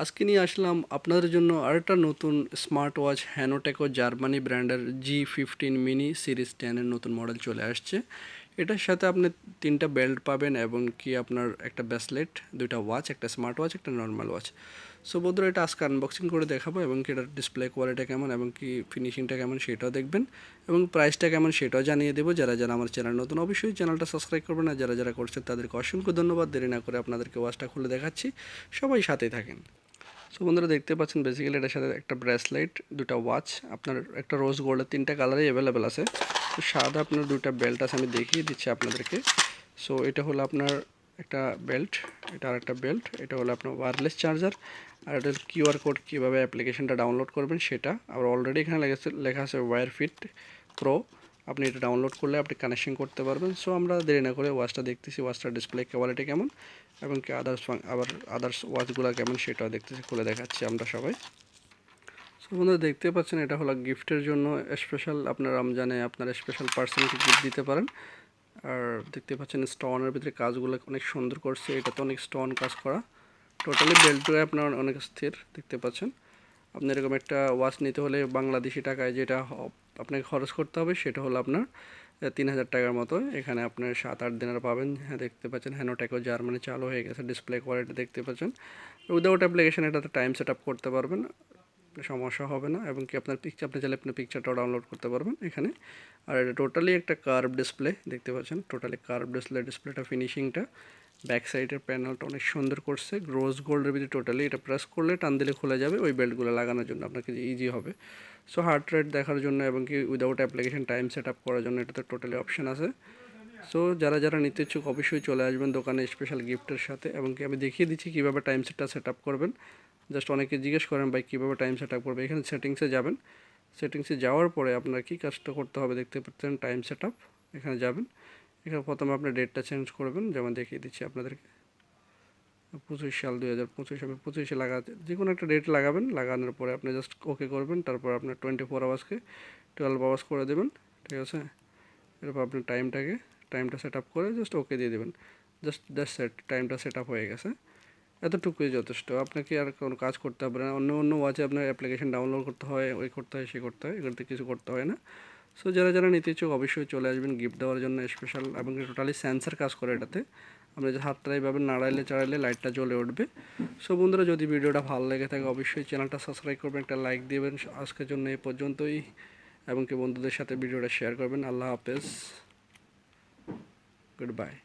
আজকে নিয়ে আসলাম আপনাদের জন্য আরেকটা নতুন স্মার্ট ওয়াচ হ্যানোটেকো জার্মানি ব্র্যান্ডের জি ফিফটিন মিনি সিরিজ টেনের নতুন মডেল চলে আসছে। এটার সাথে আপনি তিনটা বেল্ট পাবেন এবং কি আপনার একটা ব্যাসলেট দুইটা ওয়াচ একটা স্মার্ট ওয়াচ একটা নর্মাল ওয়াচ সো বন্ধুরা, এটা আজকে আনবক্সিং করে দেখাবো এবং কি এটার ডিসপ্লে কোয়ালিটি কেমন এবং কি ফিনিশিংটা কেমন সেটাও দেখবেন এবং প্রাইসটা কেমন সেটাও জানিয়ে দেবো। যারা যারা আমার চ্যানেল নতুন, অবশ্যই চ্যানেলটা সাবস্ক্রাইব করবেন আর যারা যারা করছেন তাদেরকে অসংখ্য ধন্যবাদ। দেরি না করে আপনাদেরকে ওয়াচটা খুলে দেখাচ্ছি। সবাই সাথেই থাকেন। সো বন্ধুরা দেখতে পাচ্ছেন বেসিক্যালি এটার সাথে একটা ব্রেসলেট দুটা ওয়াচ আপনার একটা রোজ গোল্ডের তিনটা কালারই অ্যাভেলেবেল আছে। তো সাদা আপনার দুটা বেল্ট আছে, আমি দেখিয়ে দিচ্ছি আপনাদেরকে। সো এটা হলো আপনার একটা বেল্ট এটা আর একটা বেল্ট এটা হলো আপনার ওয়্যারলেস চার্জার আর এটা কিউআর কোড কীভাবে অ্যাপ্লিকেশনটা ডাউনলোড করবেন সেটা আর অলরেডি এখানে লেখা লেখা আছে ওয়্যার ফিট প্রো আপনি এটা ডাউনলোড করলে আপনি কানেকশন করতে পারবেন। সো আমরা দেরি না করে ওয়াচটা দেখতেছি ওয়াচটার ডিসপ্লে কোয়ালিটি কেমন এবং কি আদার্স আবার আদার্স ওয়াচগুলো কেমন সেটাও দেখতেছি, খুলে দেখাচ্ছি আমরা সবাই। সো বন্ধুরা দেখতে পাচ্ছেন এটা হলো গিফটের জন্য স্পেশাল আপনার রমজানে আপনার স্পেশাল পার্সনকে গিফট দিতে পারেন। আর দেখতে পাচ্ছেন স্টোনের ভিতরে কাজগুলো অনেক সুন্দর করছে, এটাতে অনেক স্টোন কাজ করা। টোটালি বেল্টটা আপনার অনেক স্থির, দেখতে পাচ্ছেন। আপনি এরকম একটা ওয়াচ নিতে হলে বাংলাদেশি টাকায় যেটা আপনাকে খরচ করতে হবে, সেটা হলো আপনার তিন হাজার টাকার মতো। এখানে আপনার সাত আট দিনের পাবেন। হ্যাঁ দেখতে পাচ্ছেন হ্যানোটেকও জার্মানি চালু হয়ে গেছে ডিসপ্লে কোয়ালিটি দেখতে পাচ্ছেন। উইদাউট অ্যাপ্লিকেশন এটাতে টাইম সেট আপ করতে পারবেন। সমস্যা হবে না এবং কি আপনার পিকচার আপনি চাইলে আপনার পিকচারটাও ডাউনলোড করতে পারবেন এখানে। আর এটা টোটালি একটা কার্ভ ডিসপ্লে দেখতে পাচ্ছেন? টোটালি কার্ভ ডিসপ্লে ডিসপ্লেটা ফিনিশিংটা ব্যাক সাইডের প্যানেলটা অনেক সুন্দর করছে। রোজ গোল্ডের ভিতরে টোটালি এটা প্রেস করলে টান দিলে খুলে যাবে ওই বেল্টগুলো লাগানোর জন্য। আপনাকে ইজি হবে। সো হার্ট রেট দেখার জন্য এবং কি without application time set up করার জন্য এটাতে টোটালি অপশান আছে। সো যারা যারা নিতে ইচ্ছুক, অবশ্যই চলে আসবেন দোকানে স্পেশাল গিফটের সাথে এবং কি আমি দেখিয়ে দিচ্ছি কীভাবে টাইম সেটটা সেট আপ করবেন। জাস্ট অনেকে জিজ্ঞেস করেন, ভাই, কীভাবে টাইম সেট আপ করবে? এখানে সেটিংসে যাবেন। সেটিংসে যাওয়ার পরে আপনার কী কাজটা করতে হবে দেখতে পাচ্ছেন টাইম সেট আপ এখানে যাবেন। এখানে প্রথমে আপনার ডেটটা চেঞ্জ করবেন, যেমন দেখিয়ে দিচ্ছি আপনাদেরকে। পঁচিশ সাল দুই হাজার পঁচিশ, আমি পঁচিশে লাগাতে যে কোনো একটা ডেট লাগাবেন, লাগানোর পরে আপনি জাস্ট ওকে করবেন, তারপর আপনার টোয়েন্টি ফোর আওয়ার্সকে টুয়েলভ আওয়ার্স করে দেবেন, ঠিক আছে? এরপর আপনার টাইমটাকে টাইমটা সেট আপ করে জাস্ট ওকে দিয়ে দেবেন। জাস্ট জাস্ট সেট টাইমটা সেট আপ হয়ে গেছে। এতটুকুই যথেষ্ট। আপনাকে আর কোনো কাজ করতে হবে না। অন্য অন্য ওয়াচে আপনার অ্যাপ্লিকেশন ডাউনলোড করতে হয়, ওই করতে হয়, সে করতে হয়, এগুলোতে কিছু করতে হয় না। সো যারা যারা নিতে ইচ্ছুক অবশ্যই চলে আসবেন গিফট দেওয়ার জন্য স্পেশাল এবং টোটালি সেন্সার কাজ করে এটাতে। আমরা যে হাতটা এইভাবে নাড়াইলে চাড়াইলে লাইটটা জ্বলে উঠবে। সো বন্ধুরা, যদি ভিডিওটা ভালো লেগে থাকে, অবশ্যই চ্যানেলটা সাবস্ক্রাইব করবেন, একটা লাইক দেবেন। আজকের জন্য এই পর্যন্তই। এবং কি বন্ধুদের সাথে ভিডিওটা শেয়ার করবেন। আল্লাহ হাফেজ। Goodbye.